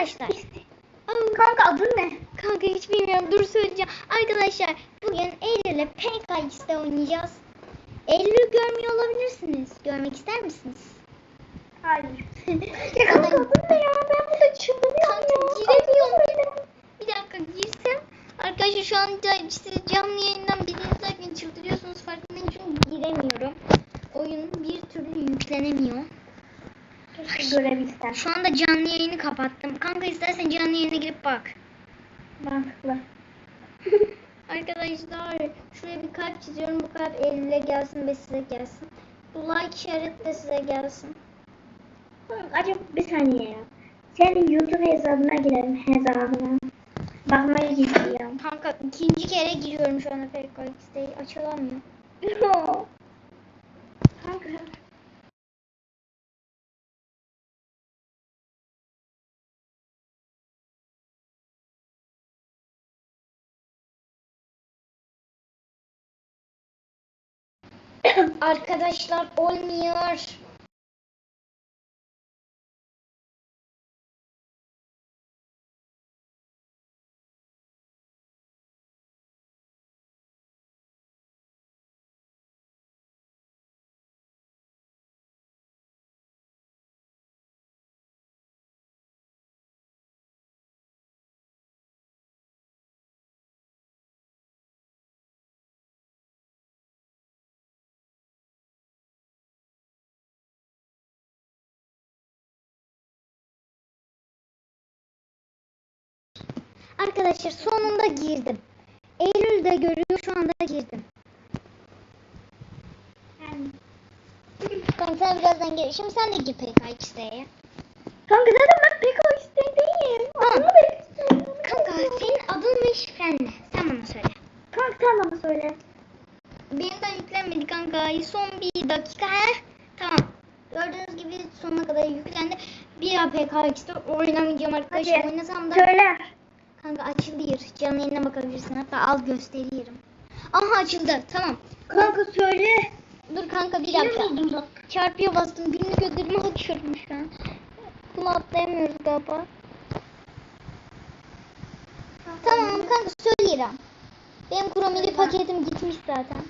Arkadaşlar. Kanka adın ne? Kanka hiç bilmiyorum. Dur söyleyeceğim. Arkadaşlar bugün Eylül'le PKX'de oynayacağız. Eylül'ü görmüyor olabilirsiniz. Görmek ister misiniz? Hayır. ya kanka adın ne ya? Ben burada çıldırıyorum Kanka giremiyorum. Bir dakika girsem. Arkadaşlar şu anda işte canlı yayından birini izlerken çıldırıyorsunuz farkındayım çünkü giremiyorum. Oyun bir türlü yüklenemiyor. Keşke görebilsem. Şu anda canlı yayını kapattım. Kanka istersen canlı yayına girip bak. Mantıklı. Arkadaşlar şuraya bir kalp çiziyorum. Bu kalp Eylül'e gelsin ve size gelsin. Bu like işareti de size gelsin. Acaba bir saniye ya. Senin YouTube hesabına girelim hesabına. Bakmayı istiyorum. Kanka ikinci kere giriyorum şu anda PKX'de. Açılamıyor. Yo. Kanka. Arkadaşlar olmuyor. Arkadaşlar sonunda girdim. Eylül de görüyor şu anda girdim. Kanka sen birazdan gel. Şimdi sen de gir PKX'de. Kanka zaten ben. Tamam. Adını belki istiyorum. Kanka senin adın ve şifren ne? Sen bana söyle. Kanka sen bana söyle. Benim de yüklenmedi kanka. Son bir dakika. Heh. Tamam. Gördüğünüz gibi sonuna kadar yüklendi. Bir daha PKX'de oynamayacağım arkadaşlar. Oynasam da Söyle. Kanka açılıyor. Canlı yayına bakabilirsin. Hatta al gösteririm. Aha açıldı. Tamam. Kanka söyle. Dur kanka bir dakika. Çarpıya bastım. Günlük ödülümü açıyorum şu an. Bunu atlayamıyoruz galiba. Tamam kanka söyleyeceğim. Benim kromili paketim gitmiş zaten.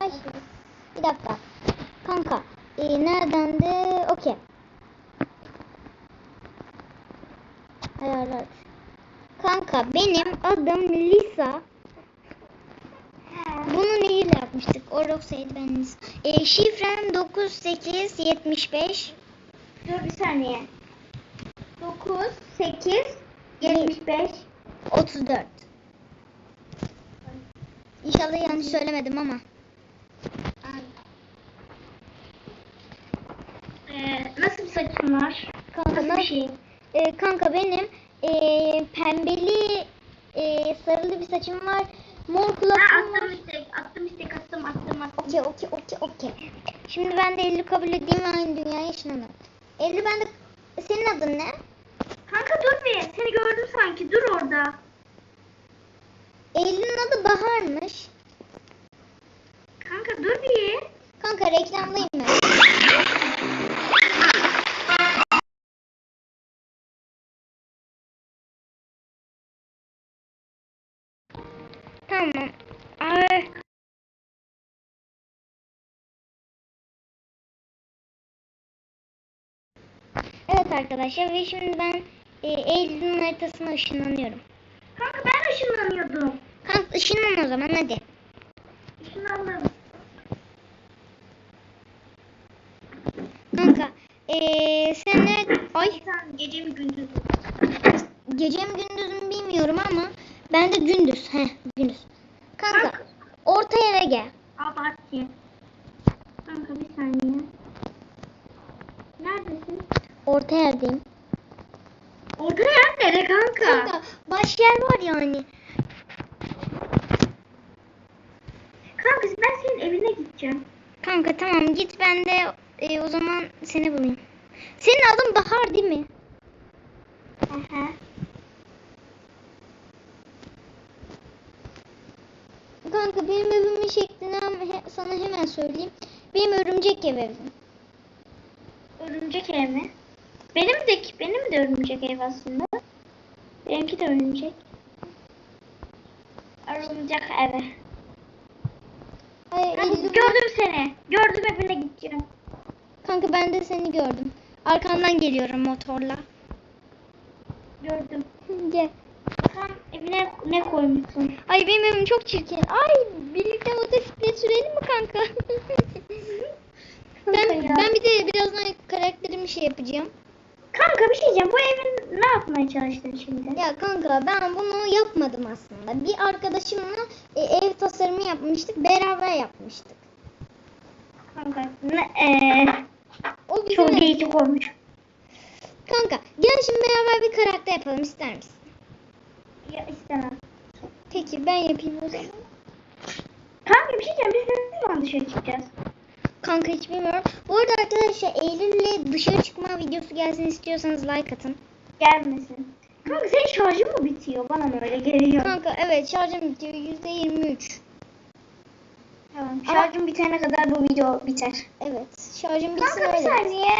Ay. Bir dakika. Kanka. E, nereden de okey. Ayarlar. Kanka benim adım Lisa. Bunu neyle yapmıştık? O Roxy'di ben Lisa. E, şifrem 9875 Dur bir saniye. 9, 8, 75. 34. İnşallah yanlış söylemedim ama. Ee, nasıl bir saçın var? Kanka, Nasıl bir şey? E, kanka benim e, pembeli e, sarılı bir saçım var. Mor kulaklarım var. attım istek, attım istek, attım, attım, attım. Okey okey okey okey. Şimdi ben de Eylül kabul edeyim aynı dünyaya ışınlanalım. Eylül ben de senin adın ne? Kanka dur bir, seni gördüm sanki, dur orada. Eylül'ün adı Bahar'mış. Kanka dur bir. Kanka reklamdayım ben. Evet arkadaşlar ve şimdi ben e, Eylül'ün haritasına ışınlanıyorum. Kanka ben ışınlanıyordum. Kanka ışınlan o zaman hadi. Işınlandım. Kanka eee sen ne? Ay Sen gece mi gündüz mü? gece mi gündüz mü bilmiyorum ama ben de gündüz. Heh gündüz. Kanka Kanka. orta yere gel. Abartı. Kanka bir saniye. Neredesin? Orta yerdeyim. Orada yer nere kanka? Kanka baş yer var yani. Kanka ben senin evine gideceğim. Kanka tamam git ben de e, o zaman seni bulayım. Senin adın Bahar değil mi? Aha. Kanka benim evimin şeklini sana hemen söyleyeyim. Benim örümcek ev evim. Örümcek ev mi? Benim de benim de örümcek ev aslında. Benimki de örümcek. Örümcek evi. Hayır, Kanka, gördüm seni. Gördüm evine gideceğim. Kanka ben de seni gördüm. Arkandan geliyorum motorla. Gördüm. Gel. Tam evine ne koymuşsun? Ay benim evim çok çirkin. Ay birlikte motosiklet sürelim mi kanka? ben, ben bir de birazdan karakterimi şey yapacağım. Kanka bir şey diyeceğim. Bu evin ne yapmaya çalıştın şimdi? Ya kanka ben bunu yapmadım aslında. Bir arkadaşımla e, ev tasarımı yapmıştık. Beraber yapmıştık. Kanka ne, eee, O bizim çok ev- değişik olmuş. Kanka gel şimdi beraber bir karakter yapalım ister misin? Ya istemem. Peki ben yapayım o zaman. Kanka bir şey diyeceğim. Biz ne zaman dışarı çıkacağız? Kanka hiç bilmiyorum. Bu arada arkadaşlar Eylül'le dışarı çıkma videosu gelsin istiyorsanız like atın. Gelmesin. Kanka senin şarjın mı bitiyor? Bana mı öyle geliyor? Kanka evet şarjım bitiyor %23. Tamam. Şarjım bitene kadar bu video biter. Evet şarjım bitsin Kanka bir öyle. saniye.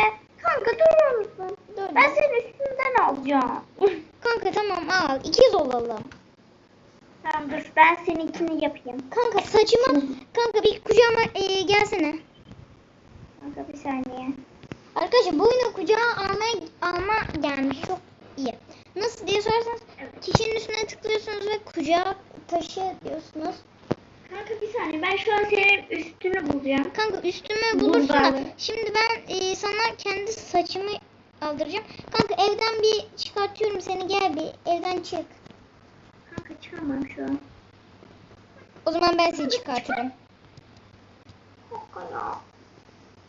Kanka durur musun? Dur. Ben senin üstünden alacağım. Kanka tamam al ikiz olalım. tamam dur ben seninkini yapayım. Kanka saçıma kanka bir kucağıma e, gelsene. Kanka bir saniye. Arkadaşlar bu oyunu kucağa almaya alma gelmiş çok iyi. Nasıl diye sorarsanız kişinin üstüne tıklıyorsunuz ve kucağa taşı diyorsunuz. Kanka bir saniye ben şu an senin üstünü bulacağım. Kanka üstüme bulursun da şimdi ben e, sana kendi saçımı aldıracağım. Kanka evden bir çıkartıyorum seni gel bir evden çık. Kanka çıkamam şu an. O zaman ben seni çıkartırım. Kanka ya.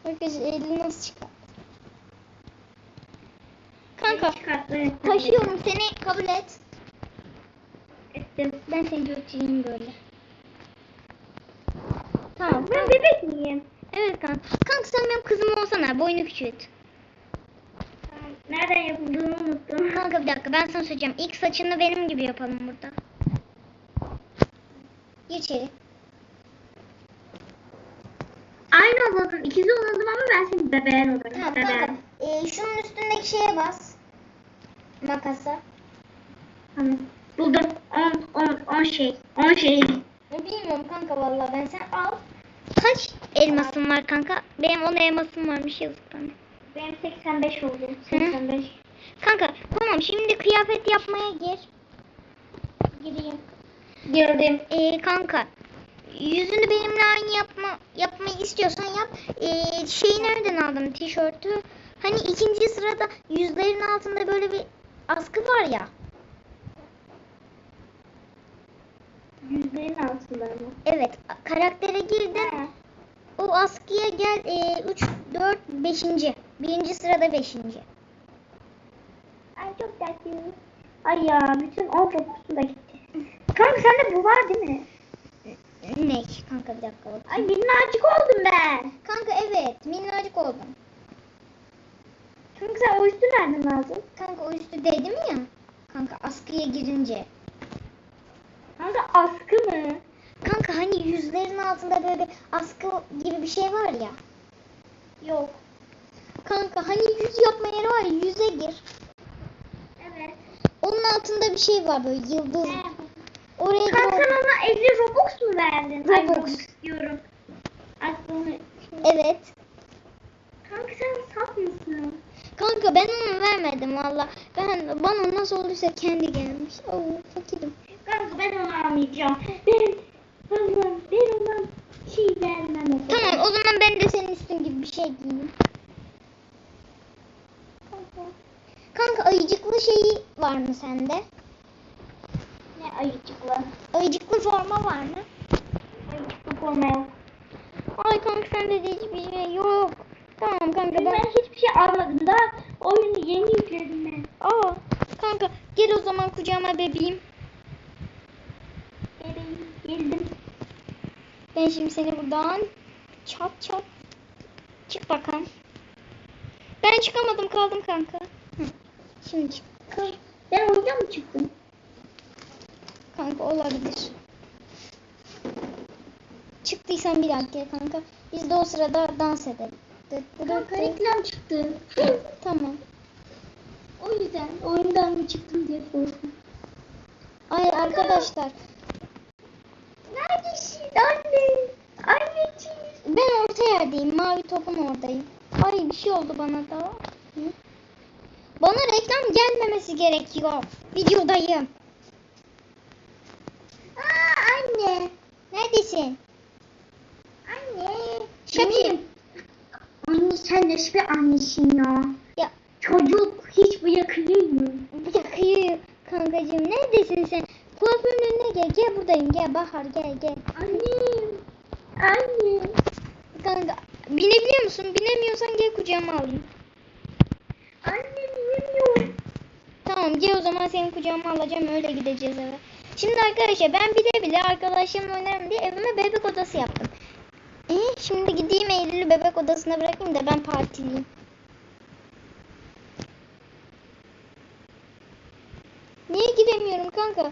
Arkadaşlar elini nasıl çıkart? Kanka taşıyorum seni kabul et. ettim. Ben seni götüreyim böyle. Tamam. Ben bebek miyim? Evet kanka. Kanka sen benim kızım olsana boynu küçült. Tamam. Nereden yapıldığını unuttum. Kanka bir dakika ben sana söyleyeceğim. İlk saçını benim gibi yapalım burada. İçeri. Aynı olalım. ikizi olalım ama ben senin bebeğin olurum. Tamam Bebeğin. kanka. Ee, şunun üstündeki şeye bas. Makasa. Tamam. Buldum. 10 10 10 şey. 10 şey. Bilmiyorum kanka vallahi ben sen al. Kaç elmasın var kanka? Benim 10 elmasım varmış yazık bana. Benim 85 oldu. 85. Kanka tamam şimdi kıyafet yapmaya gir. Gireyim. Girdim. Ee, kanka yüzünü benimle aynı yapma yapmayı istiyorsan yap. Ee, şeyi nereden aldın tişörtü? Hani ikinci sırada yüzlerin altında böyle bir askı var ya. Yüzlerin altında mı? Evet karaktere girdin. O askıya gel 3, 4, 5. Birinci sırada 5. Ay çok tatlı. Ay ya bütün 10 fokusun da gitti. Kanka sende bu var değil mi? Ne kanka bir dakika bak. Ay minnacık oldum ben. Kanka evet minnacık oldum. Kanka sen o üstü nereden aldın? Kanka o üstü dedim ya. Kanka askıya girince. Kanka askı mı? Kanka hani yüzlerin altında böyle askı gibi bir şey var ya. Yok. Kanka hani yüz yapma yeri var ya yüze gir. Evet. Onun altında bir şey var böyle yıldız. He. Oraya sen ona 50 Robux mu verdin? Ay, Robux. Robux diyorum. Aklını... Evet. Kanka sen saf mısın? Kanka ben onu vermedim valla. Ben bana nasıl olduysa kendi gelmiş. Oo fakirim. Kanka ben onu almayacağım. Ben, ben, ben ona şey vermem. o. Tamam o zaman ben de senin üstün gibi bir şey giyeyim. Kanka. Kanka ayıcıklı şeyi var mı sende? Ne ayıcıklı. Ayıcıklı forma var mı? Ayıcıklı forma yok. Ay kanka sende de hiçbir şey yok. Tamam kanka Ben, ben... hiçbir şey almadım. Daha oyunu yeni yükledim ben. Aa kanka gel o zaman kucağıma bebeğim. Gelin, geldim. Ben şimdi seni buradan çat çat çık bakalım. Ben çıkamadım kaldım kanka. Hı. Şimdi çık. Ben oyundan mı çıktım? Kanka olabilir. Çıktıysan bir dakika kanka. Biz de o sırada dans edelim. Kanka reklam çıktı. Tamam. O yüzden oyundan mı çıktım diye korktum. Ay arkadaşlar Neredesin anne? Anneciğim. ben orta yerdeyim. Mavi topun oradayım. Ay bir şey oldu bana da. Hı? Bana reklam gelmemesi gerekiyor. Videodayım. Anne. Neredesin? Anne. Şakir. Anne sen nasıl bir annesin ya? Ya Çocuk hiç bırakılır mı? yakıyor kankacığım. Neredesin sen? Kuaförün önüne gel. Gel buradayım. Gel Bahar gel gel. Annem. Anne. Kanka binebiliyor musun? Binemiyorsan gel kucağıma alayım. Anne bilmiyorum. Tamam gel o zaman senin kucağıma alacağım öyle gideceğiz eve. Şimdi arkadaşlar ben bile bile arkadaşlarımla oynarım diye evime bebek odası yaptım. E, şimdi gideyim Eylül'ü bebek odasına bırakayım da ben partileyim. Niye gidemiyorum kanka?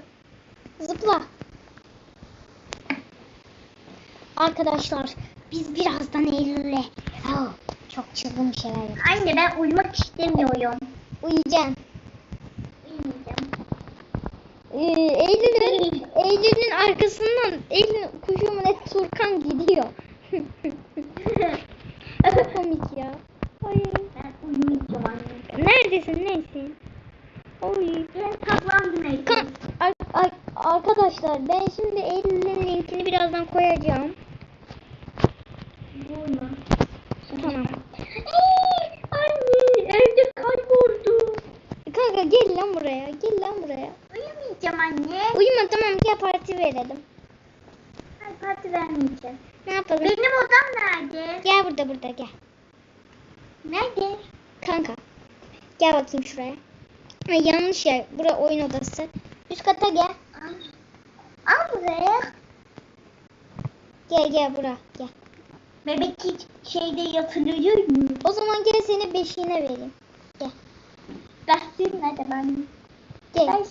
Zıpla. Arkadaşlar biz birazdan Eylül'le oh, çok çılgın şeyler yapacağız. Anne ben uyumak istemiyorum. Uyuyacağım. Ee, Eylül'ün Eylül'ün arkasından Eylül kuşumun et Turkan gidiyor. Çok komik ya. Ay. ben uyumayacağım anne. Neredesin neysin? Oy. Ben saklandım. Kan- ar- ar- arkadaşlar ben şimdi Eylül'ün linkini birazdan koyacağım. Buyurun. Tamam. Ee, anne evde kayboldu. Kanka gel lan buraya. Gel lan buraya. Uyumayacağım anne. Uyuma tamam gel parti verelim. Hayır parti vermeyeceğim. Ne yapalım? Benim odam nerede? Gel burada burada gel. Nerede? Kanka. Gel bakayım şuraya. Ay, yanlış yer. Bura oyun odası. Üst kata gel. Al. Al buraya. Gel gel bura. Gel. Bebek hiç şeyde yatırıyor mu? O zaman gel seni beşiğine vereyim. Gel. Dersim nerede ben? Gel.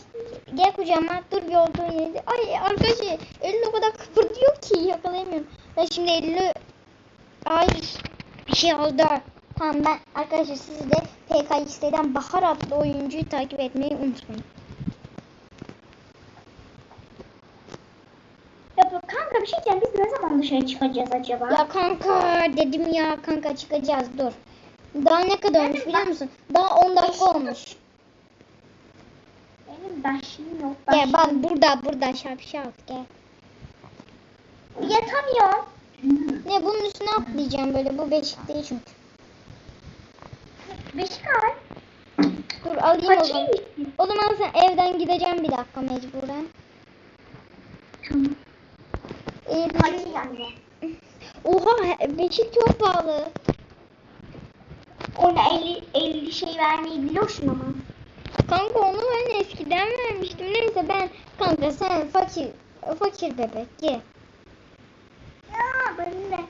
Gel kucağıma. Dur bir olduğun yerde. Ay arkadaşlar elini o kadar kıpırdıyor ki yakalayamıyorum. Ben şimdi elini... Ay bir şey oldu. Tamam ben arkadaşlar siz de PKX'den Bahar adlı oyuncuyu takip etmeyi unutmayın. Ya bu kanka bir şey diyeceğim. Biz ne zaman dışarı çıkacağız acaba? Ya kanka dedim ya kanka çıkacağız dur. Daha ne kadar olmuş biliyor musun? Daha 10 dakika olmuş. Başım yok. Gel bak burada burada şapşal gel. Yatamıyorum. Ne bunun üstüne atlayacağım böyle bu beşik değil çünkü. Beşik al. Dur alayım o Kaçayım zaman. mısın? O zaman sen evden gideceğim bir dakika mecburen. Tamam. Ee, anne. Oha beşik çok pahalı. Ona 50, 50 şey vermeyi biliyorsun ama. Kanka onu ben eskiden vermiştim. Neyse ben kanka sen fakir fakir bebek ye. Ya ben de.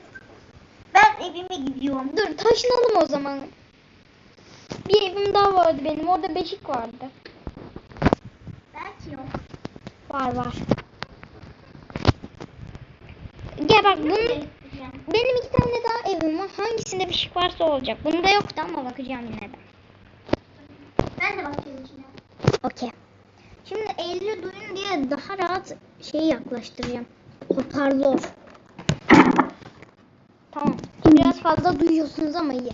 Ben evime gidiyorum. Dur taşınalım o zaman. Bir evim daha vardı benim. Orada beşik vardı. Belki yok. Var var. Gel bak bunun benim iki tane daha evim var. Hangisinde beşik varsa olacak. Bunda yoktu ama bakacağım yine de. Ben de bakıyorum içine. Okey. Şimdi Eylül'ü duyun diye daha rahat şeyi yaklaştıracağım. Hoparlör. Tamam. Biraz fazla duyuyorsunuz ama iyi.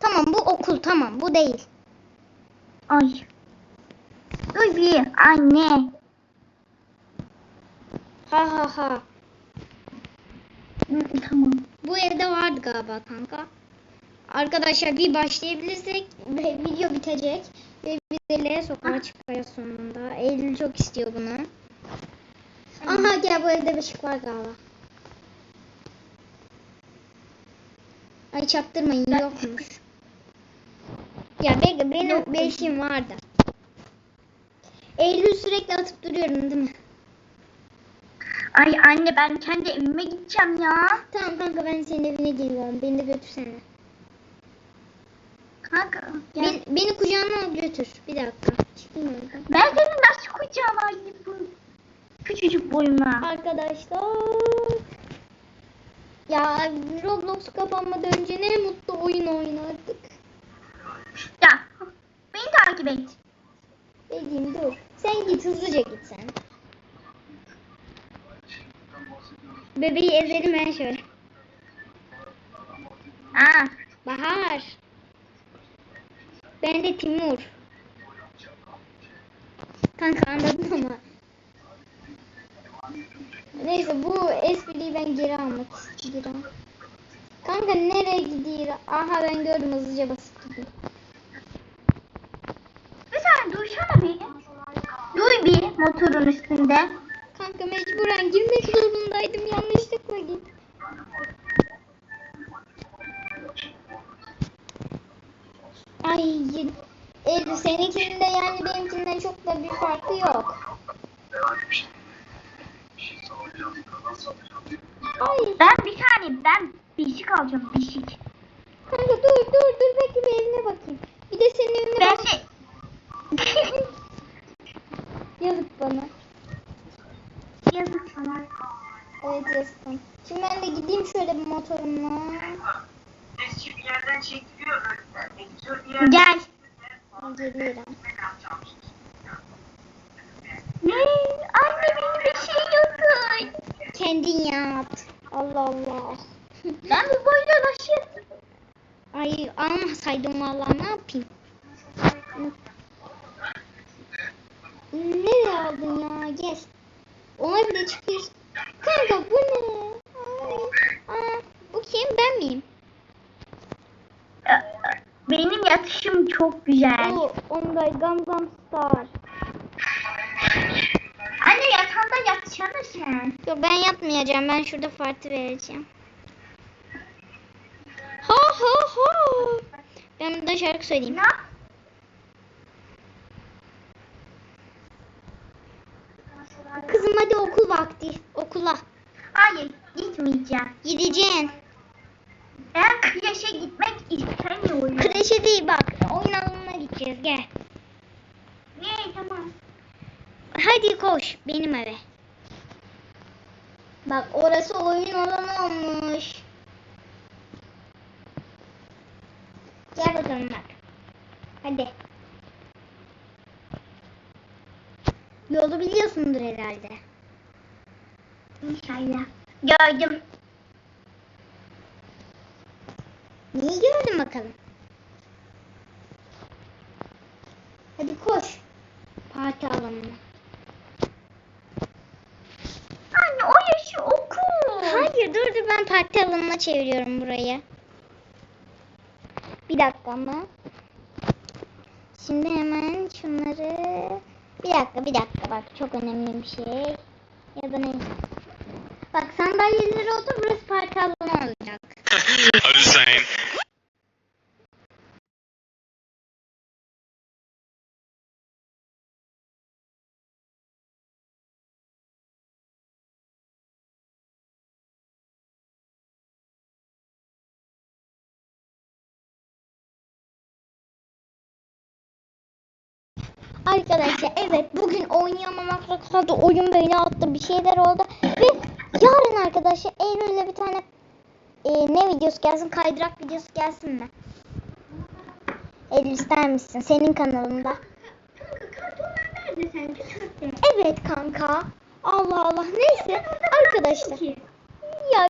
Tamam bu okul tamam bu değil. Ay. Bir anne. Ha ha ha. Tamam. Bu evde vardı galiba kanka. Arkadaşlar bir başlayabilirsek video bitecek. Ve biz Eylül'e sokağa çıkacağız sonunda. Eylül çok istiyor bunu. Aha gel bu evde beşik var galiba. Ay çaktırmayın yokmuş. Ya bekle benim Yok. beşiğim vardı. Eylül sürekli atıp duruyorum değil mi? Ay anne ben kendi evime gideceğim ya. Tamam kanka ben senin evine geliyorum. Beni de götürsene. Kanka. Gel. Beni, kucağına al götür. Bir dakika. Ben seni nasıl kucağıma alayım bu küçücük boyuna? Arkadaşlar. Ya Roblox kapanmadan önce ne mutlu oyun oynardık. Ya beni takip takip et. Dediğim dur. Sen git hızlıca git sen. Bebeği ezelim ben şöyle. Aa, Bahar. Ben de Timur. Kanka anladın ama. Neyse bu espriyi ben geri almak istiyorum. Kanka nereye gidiyor? Aha ben gördüm hızlıca basıp gidiyor. bir saniye dursana bir. Dur bir motorun üstünde. Kanka mecburen girmek zorundaydım yanlışlıkla git. Ay Eylül seninkinde yani benimkinden çok da bir farkı yok. Ay Ben bir saniye ben bişik alacağım bişik. kanka dur dur dur bekle bir evine bakayım. Bir de senin evine Ben bak. şey... Yazık bana. Yazık sana. Evet yazık. Şimdi ben de gideyim şöyle bir motorumla. Eski bir yerden çekiliyor. Editör bir yerden Gel. Geliyorum. Ne? Anne beni bir şey yapın. Kendin yap. Allah Allah. Ben bu boyda ulaşıyorum. Ay almasaydım vallahi ne yapayım? Nereye Gel. Ona bile çıkıyorsun. Kanka bu ne? Ay. Aa, bu kim? Ben miyim? Benim yatışım çok güzel. Bu Onday Gangnam Star. Anne yatağında yatsana sen. Yok ben yapmayacağım. Ben şurada farklı vereceğim. Ha ha ha. Ben burada şarkı söyleyeyim. Ne yap? Kızım hadi okul vakti. Okula. Hayır gitmeyeceğim. Gideceksin. Ben kreşe gitmek istemiyorum. Kreşe değil bak. Oyun alanına gideceğiz. Gel. Ne tamam. Hadi koş benim eve. Bak orası oyun alanı olmuş. Gel bakalım bak. Hadi. Yolu biliyorsundur herhalde. İnşallah. Gördüm. Neyi gördün bakalım? Hadi koş. Parti alanına. Anne o yaşı okul. Hayır dur dur ben parti alanına çeviriyorum burayı. Bir dakika ama. Şimdi hemen şunları... Bir dakika bir dakika bak çok önemli bir şey. Ya da neyse. Bak sandalyeleri otur burası parti alanı olacak. I'm Arkadaşlar evet bugün oynayamamakla kaldı. Oyun beni attı bir şeyler oldu. Ve yarın arkadaşlar Eylül'le bir tane e, ne videosu gelsin? Kaydırak videosu gelsin mi? Eylül ister misin? Senin kanalında. Evet kanka. Allah Allah. Neyse arkadaşlar.